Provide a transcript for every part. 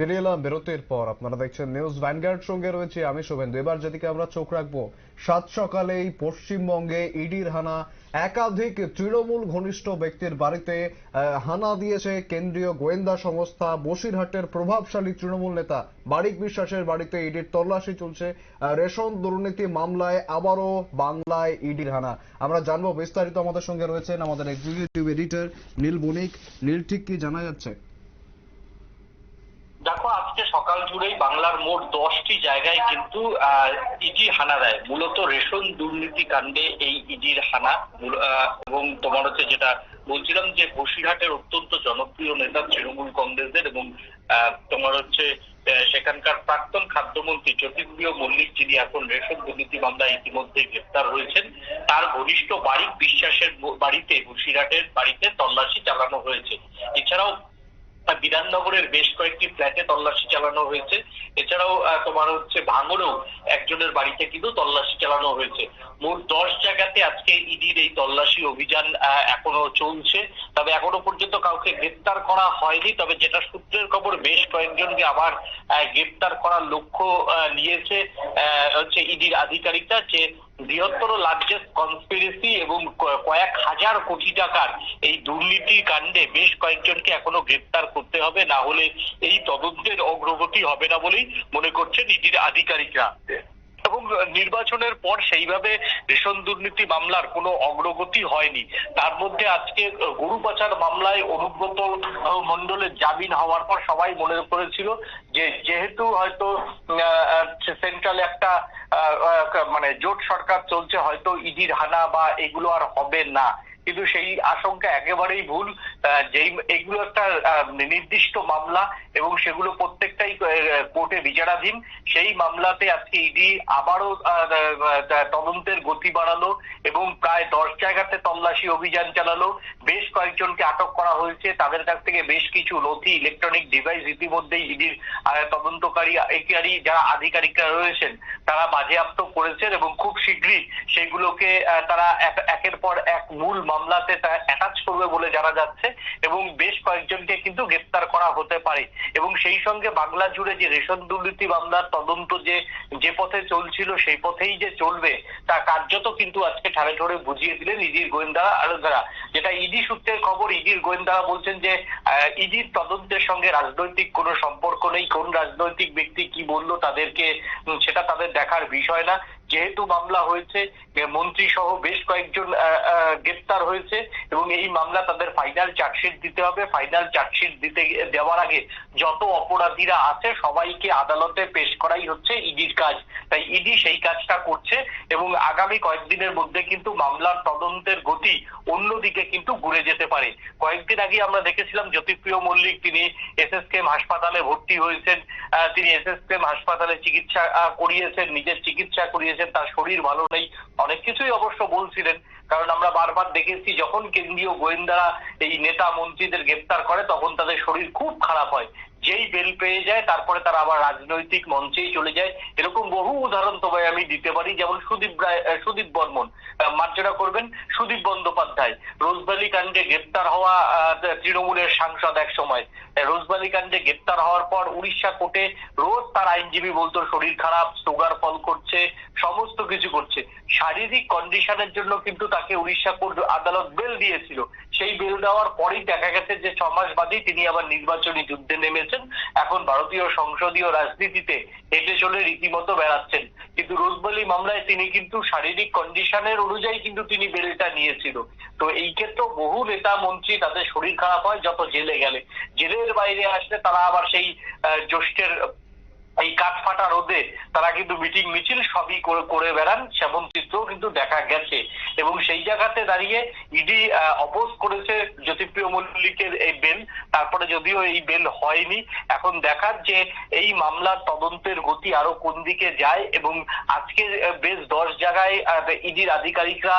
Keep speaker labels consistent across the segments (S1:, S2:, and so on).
S1: ফিরে এলাম বিরতির পর। আপনারা দেখছেন নিউজ ভ্যানগার্ড সঙ্গে রয়েছে আমি শুভেন্দু। এবার যেদিকে আমরা চোখ রাখব, সাত সকালেই পশ্চিমবঙ্গে ইডির হানা একাধিক তৃণমূল ঘনিষ্ঠ ব্যক্তির বাড়িতে হানা দিয়েছে কেন্দ্রীয় গোয়েন্দা সংস্থা। বসিরহাটের প্রভাবশালী তৃণমূল নেতা বারিক বিশ্বাসের বাড়িতে ইডির তল্লাশি চলছে। রেশন দুর্নীতি মামলায় আবারও বাংলায় ইডির হানা। আমরা জানব বিস্তারিত আমাদের সঙ্গে রয়েছেন আমাদের এক্সিকিউটিভ এডিটর নীল বণিক। নীল, ঠিক কি জানা যাচ্ছে?
S2: দেখো, আজকে সকাল জুড়েই বাংলার মোট দশটি জায়গায় কিন্তু ইডি হানা দেয়। মূলত রেশন দুর্নীতি কাণ্ডে এই ইডির হানা এবং তোমার হচ্ছে যেটা বলছিলাম যে বসিরহাটের অত্যন্ত জনপ্রিয় নেতা তৃণমূল কংগ্রেসের এবং তোমার হচ্ছে সেখানকার প্রাক্তন খাদ্যমন্ত্রী জ্যোতিপ্রিয় মল্লিক, যিনি এখন রেশন দুর্নীতি মামলায় ইতিমধ্যে গ্রেপ্তার হয়েছেন, তার ঘনিষ্ঠ বাড়ি, বিশ্বাসের বাড়িতে, বসিরহাটের বাড়িতে তল্লাশি চালানো হয়েছে। এছাড়াও বিধাননগরের বেশ কয়েকটি ফ্ল্যাটে তল্লাশি চালানো হয়েছে। এছাড়াও তোমার হচ্ছে ভাঙড়েও একজনের বাড়িতে কিন্তু তল্লাশি চালানো হয়েছে। মোট দশ জায়গাতে আজকে ইডির এই তল্লাশি অভিযান এখনও চলছে। তবে এখনও পর্যন্ত কাউকে গ্রেপ্তার করা হয়নি। তবে যেটা সূত্রের খবর, বেশ কয়েকজনকে আবার গ্রেপ্তার করার লক্ষ্য নিয়েছে হচ্ছে ইডির আধিকারিকরা যে বৃহত্তর লার্জেস্ট কনস্পিরেসি এবং কয়েক হাজার কোটি টাকার এই দুর্নীতি কাণ্ডে বেশ কয়েকজনকে এখনও গ্রেপ্তার করতে হবে, না হলে এই তদন্তের অগ্রগতি হবে না বলেই মনে করছেন ইডির আধিকারিকরা। এবং নির্বাচনের পর সেইভাবে রেশন দুর্নীতি মামলার কোনো অগ্রগতি হয়নি। তার মধ্যে আজকে গরু পাচার মামলায় অনুব্রত মন্ডলের জামিন হওয়ার পর সবাই মনে করেছিল যে যেহেতু হয়তো সেন্ট্রাল একটা মানে জোট সরকার চলছে, হয়তো ইডির হানা বা এগুলো আর হবে না। কিন্তু সেই আশঙ্কা একেবারেই ভুল। যেই এগুলো একটা নির্দিষ্ট মামলা এবং সেগুলো প্রত্যেকটাই কোর্টে বিচারাধীন। সেই মামলাতে আজকে ইডি আবারও তদন্তের গতি বাড়ালো এবং প্রায় দশ জায়গাতে তল্লাশি অভিযান চালালো। বেশ কয়েকজনকে আটক করা হয়েছে। তাদের কাছ থেকে বেশ কিছু নথি ইলেকট্রনিক ডিভাইস ইতিমধ্যেই ইডির তদন্তকারী একারি যারা আধিকারিকরা রয়েছেন, তারা বাজেয়াপ্ত করেছেন এবং খুব শীঘ্রই সেগুলোকে তারা এক- একের পর এক মূল মামলাতে তারা অ্যাটাচ করবে বলে জানা যাচ্ছে এবং বেশ কয়েকজনকে কিন্তু গ্রেপ্তার করা হতে পারে। এবং সেই সঙ্গে বাংলা জুড়ে যে রেশন দুর্নীতি মামলার তদন্ত যে যে পথে চলছিল সেই পথেই যে চলবে, তা কার্যত কিন্তু আজকে ঠাড়ে ঠোড়ে বুঝিয়ে দিলেন ইডির গোয়েন্দারা আরও যারা যেটা ইডি সূত্রের খবর, ইডির গোয়েন্দারা বলছেন যে ইডির তদন্তের সঙ্গে রাজনৈতিক কোনো সম্পর্ক নেই, কোন রাজনৈতিক ব্যক্তি কি বলল তাদেরকে সেটা তাদের দেখার বিষয় না। যেহেতু মামলা হয়েছে মন্ত্রী সহ বেশ কয়েকজন গ্রেপ্তার হয়েছে এবং এই মামলা তাদের ফাইনাল চার্জশিট দিতে হবে। ফাইনাল চার্জশিট দিতে, দেওয়ার আগে যত অপরাধীরা আছে সবাইকে আদালতে পেশ করাই হচ্ছে ইডির কাজ। তাই ইডি সেই কাজটা করছে। আগামী কয়েকদিনের মধ্যে কিন্তু মামলার তদন্তের গতি অন্যদিকে কিন্তু ঘুরে যেতে পারে। কয়েকদিন আগে আমরা দেখেছিলাম জ্যোতিপ্রিয় মল্লিক, তিনি এসএসকেএম হাসপাতালে ভর্তি হয়েছেন তিনি এসএসকেএম হাসপাতালে চিকিৎসা করিয়েছেন, নিজের চিকিৎসা করিয়েছেন, তার শরীর ভালো নেই। অনেক কিছুই অবশ্য বলছিলেন, কারণ আমরা বারবার দেখেছি যখন কেন্দ্রীয় গোয়েন্দারা এই নেতা মন্ত্রীদের গ্রেপ্তার করে, তখন তাদের শরীর খুব খারাপ হয়। যেই বেল পেয়ে যায়, তারপরে তারা আবার রাজনৈতিক মঞ্চেই চলে যায়। এরকম বহু উদাহরণ তোমায় আমি দিতে পারি, যেমন সুদীপ রায় সুদীপ বর্মন। মার্জনা করবেন সুদীপ বন্দ্যোপাধ্যায়। রোজভ্যালি কাণ্ডে গ্রেপ্তার হওয়া তৃণমূলের সাংসদ এক সময় রোজভ্যালি কাণ্ডে গ্রেপ্তার হওয়ার পর উড়িষ্যা কোর্টে রোজ তার আইনজীবী বলতো, শরীর খারাপ, সুগার ফল করছে, সমস্ত কিছু করছে। শারীরিক কন্ডিশনের জন্য কিন্তু তাকে উড়িষ্যা কোর্ট আদালত বেল দিয়েছিল। সেই বেল দেওয়ার পরেই দেখা গেছে যে ছ মাস বাদেই তিনি আবার নির্বাচনী যুদ্ধে নেমেছেন এখন ভারতীয় সংসদীয় রাজনীতিতে হেঁটে চলে রীতিমতো বেড়াচ্ছেন। কিন্তু রোজবালি মামলায় তিনি কিন্তু শারীরিক কন্ডিশনের অনুযায়ী কিন্তু তিনি বেলটা নিয়েছিল। তো এই ক্ষেত্রে বহু নেতা মন্ত্রী তাদের শরীর খারাপ হয়, যত জেলে গেলে। জেলের বাইরে আসলে তারা আবার সেই জ্যৈষ্ঠের এই কাঠফাটা রোদে তারা কিন্তু মিটিং মিছিল সবই করে বেড়ান। সেমন চিত্রও কিন্তু দেখা গেছে। এবং সেই জায়গাতে দাঁড়িয়ে ইডি অপোজ করেছে জ্যোতিপ্রিয় মল্লিকের এই বেল। তারপরে যদিও এই বেল হয়নি, এখন দেখার যে এই মামলার তদন্তের গতি আরও কোন দিকে যায় এবং আজকে বেশ দশ জায়গায় ইডির আধিকারিকরা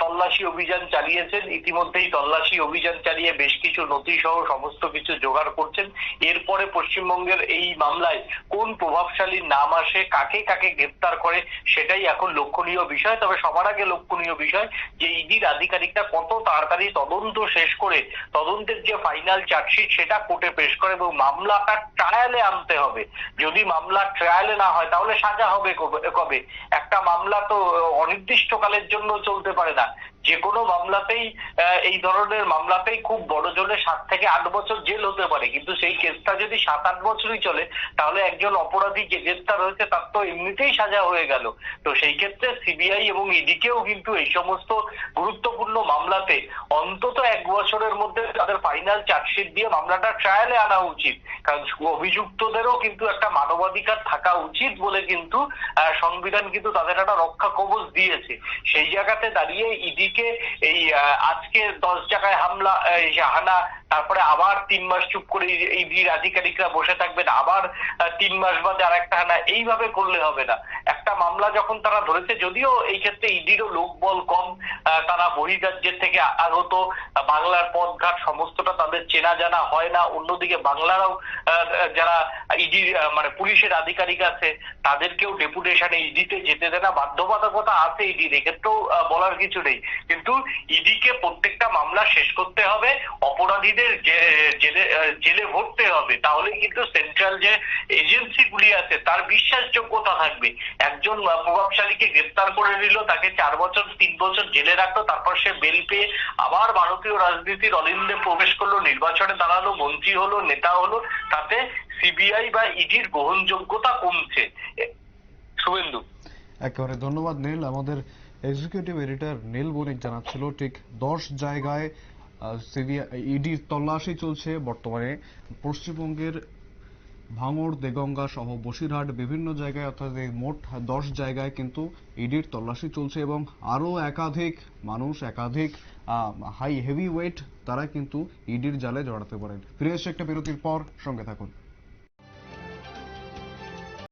S2: তল্লাশি অভিযান চালিয়েছেন। ইতিমধ্যেই তল্লাশি অভিযান চালিয়ে বেশ কিছু নথি সহ সমস্ত কিছু জোগাড় করছেন। এরপরে পশ্চিমবঙ্গের এই মামলায় কোন কোন প্রভাবশালীর নাম আসে, কাকে কাকে গ্রেপ্তার করে, সেটাই এখন লক্ষণীয় বিষয়। তবে সবার আগে লক্ষণীয় বিষয় যে ইডির আধিকারিকরা কত তাড়াতাড়ি তদন্ত শেষ করে, তদন্তের যে ফাইনাল চার্জশিট সেটা কোর্টে পেশ করে এবং মামলাটা ট্রায়ালে আনতে হবে। যদি মামলা ট্রায়ালে না হয়, তাহলে সাজা হবে কবে কবে? একটা মামলা তো অনির্দিষ্টকালের জন্য চলতে পারে না। যে কোনো মামলাতেই এই ধরনের মামলাতেই খুব বড় জন্য সাত থেকে আট বছর জেল হতে পারে। কিন্তু সেই কেসটা যদি সাত, আট বছরই চলে, তাহলে একজন অপরাধী যে গ্রেপ্তার হয়েছে, তার তো এমনিতেই সাজা হয়ে গেল। তো সেই ক্ষেত্রে সিবিআই এবং ইডিকেও কিন্তু এই সমস্ত গুরুত্বপূর্ণ মামলাতে অন্তত এক বছরের মধ্যে তাদের ফাইনাল চার্জশিট দিয়ে মামলাটা ট্রায়ালে আনা উচিত। কারণ অভিযুক্তদেরও কিন্তু একটা মানবাধিকার থাকা উচিত বলে কিন্তু সংবিধান কিন্তু তাদের একটা রক্ষা কবচ দিয়েছে। সেই জায়গাতে দাঁড়িয়ে ইডিকে এই আজকে দশ জায়গায় হামলা হানা তারপরে আবার তিন মাস চুপ করে ইডির আধিকারিকরা বসে থাকবেন, আবার তিন মাস বাদে আর একটা হানা এইভাবে করলে হবে না। একটা মামলা যখন তারা ধরেছে, যদিও এই ক্ষেত্রে ইডিরও লোকবল কম তারা বহিরাজ্যের থেকে আগত, বাংলার পথঘাট সমস্তটা তাদের চেনা জানা হয় না। অন্যদিকে বাংলারাও যারা ইডির মানে পুলিশের আধিকারিক আছে, তাদেরকেও ডেপুটেশনে ইডিতে যেতে দেয় না। বাধ্যবাধকতা আছে ইডির, এক্ষেত্রেও বলার কিছু নেই। কিন্তু ইডিকে প্রত্যেকটা মামলা শেষ করতে হবে, অপরাধীদের জেলে ভরতে হবে তাহলে কিন্তু সেন্ট্রাল যে এজেন্সিগুলি আছে, তার বিশ্বাসযোগ্যতা থাকবে। একজন প্রভাবশালীকে গ্রেপ্তার করে নিল, তাকে চার বছর, তিন বছর জেলে রাখল, তারপর সে বেল পেয়ে আবার ভারতীয় রাজনীতির অলিন্দে প্রবেশ করল, নির্বাচনে দাঁড়াল, মন্ত্রী হলো, নেতা হলো, তাতে সিবিআই বা ইডির গ্রহণযোগ্যতা কমছে। শুভেন্দু।
S1: একেবারে ধন্যবাদ, নীল। আমাদের এক্সিকিউটিভ এডিটর নীল বণিক জানাচ্ছিল, ঠিক দশ জায়গায় ইডির তল্লাশি চলছে বর্তমানে। পশ্চিমবঙ্গের ভাঙড়, দেগঙ্গা সহ বসিরহাট বিভিন্ন জায়গায়, অর্থাৎ এই মোট দশ জায়গায় কিন্তু ইডির তল্লাশি চলছে এবং আরও একাধিক মানুষ, একাধিক হাই হেভি ওয়েট তারা কিন্তু ইডির জালে জড়াতে পারেন। ফিরে এসে একটা বিরতির পর সঙ্গে থাকুন।